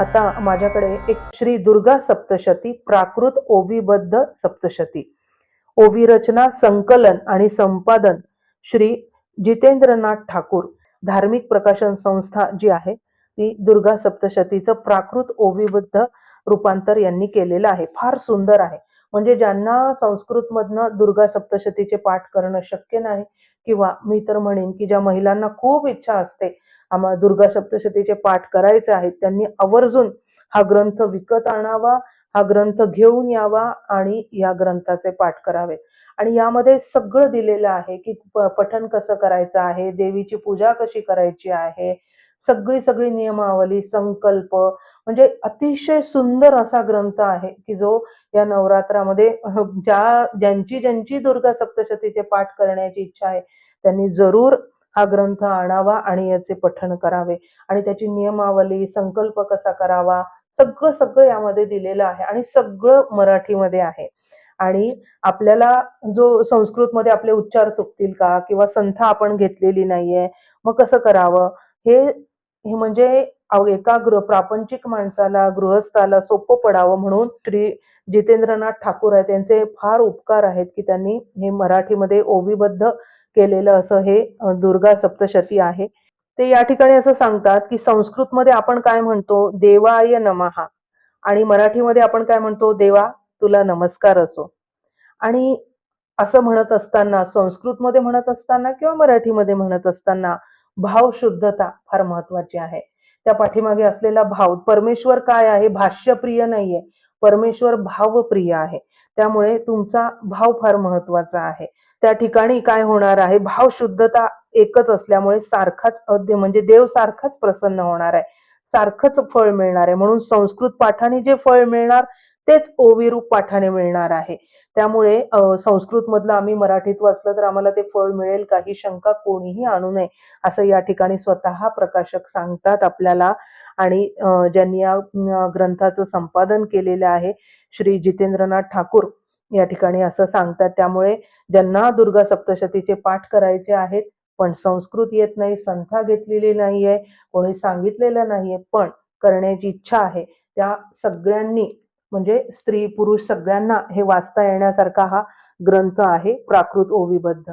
आता माझ्याकडे एक श्री दुर्गा सप्तशती प्राकृत ओवीबद्ध सप्तशती. ओवी रचना संकलन आणि संपादन श्री जितेंद्रनाथ ठाकूर. धार्मिक प्रकाशन संस्था जी आहे ती दुर्गा सप्तशतीचं प्राकृत ओवीबद्ध रूपांतर यांनी केलेलं आहे. फार सुंदर आहे. म्हणजे ज्यांना संस्कृतमधनं दुर्गा सप्तशतीचे पाठ करणं शक्य नाही किंवा मी तर म्हणेन की ज्या महिलांना खूप इच्छा असते आम्हाला दुर्गा सप्तशतीचे पाठ करायचे आहेत. त्यांनी आवर्जून हा ग्रंथ विकत आणावा हा ग्रंथ घेऊन यावा आणि या ग्रंथाचे पाठ करावे. आणि यामध्ये सगळं दिलेलं आहे की पठण कसं करायचं आहे देवीची पूजा कशी करायची आहे सगळी सगळी नियमावली संकल्प म्हणजे अतिशय सुंदर असा ग्रंथ आहे की जो या नवरात्रामध्ये ज्या ज्यांची ज्यांची दुर्गा सप्तशतीचे पाठ करण्याची इच्छा आहे त्यांनी जरूर हा ग्रंथ आणावा आणि याचे पठण करावे. आणि त्याची नियमावली संकल्प कसा करावा सगळं सगळं यामध्ये दिलेलं आहे आणि सगळं मराठीमध्ये आहे. आणि आपल्याला जो संस्कृतमध्ये आपले उच्चार चुकतील का किंवा संथा आपण घेतलेली नाहीये मग कसं करावं? हे हे म्हणजे एका गृह प्रापंचिक माणसाला गृहस्थाला सोपं पडावं म्हणून श्री जितेंद्रनाथ ठाकूर आहेत. त्यांचे फार उपकार आहेत की त्यांनी हे मराठीमध्ये ओवीबद्ध केलेलं असं हे दुर्गा सप्तशती आहे. ते या ठिकाणी असं सांगतात की संस्कृतमध्ये आपण काय म्हणतो? देवाय नमहा. आणि मराठीमध्ये आपण काय म्हणतो? देवा तुला नमस्कार असो. आणि असं म्हणत असताना संस्कृतमध्ये म्हणत असताना किंवा मराठीमध्ये म्हणत असताना भाव शुद्धता फार महत्वाची आहे. त्या पाठीमागे असलेला भाव परमेश्वर काय आहे? भाष्यप्रिय नाहीये. परमेश्वर भावप्रिय आहे. त्यामुळे तुमचा भाव फार महत्त्वाचा आहे. त्या ठिकाणी काय होणार आहे? भाव शुद्धता एकच असल्यामुळे सारखाच अद्य म्हणजे देव सारखाच प्रसन्न होणार आहे. सारखंच फळ मिळणार आहे. म्हणून संस्कृत पाठाने जे फळ मिळणार तेच ओविरूप पाठाने मिळणार आहे. त्यामुळे संस्कृत मधलं आम्ही मराठीत वाचलं तर आम्हाला ते फळ मिळेल काही शंका कोणीही आणू नये असं या ठिकाणी स्वतः प्रकाशक सांगतात आपल्याला. आणि ज्यांनी या ग्रंथाचं संपादन केलेलं आहे श्री जितेंद्रनाथ ठाकूर या ठिकाणी असं सांगतात. त्यामुळे ज्यांना दुर्गा सप्तशतीचे पाठ करायचे आहेत पण संस्कृत येत नाही संथा घेतलेली नाहीये कोणी सांगितलेलं नाहीये पण करण्याची इच्छा आहे. त्या सगळ्यांनी म्हणजे स्त्री पुरुष सगळ्यांना हे वाचता येण्यासारखा हा ग्रंथ आहे प्राकृत ओवीबद्ध.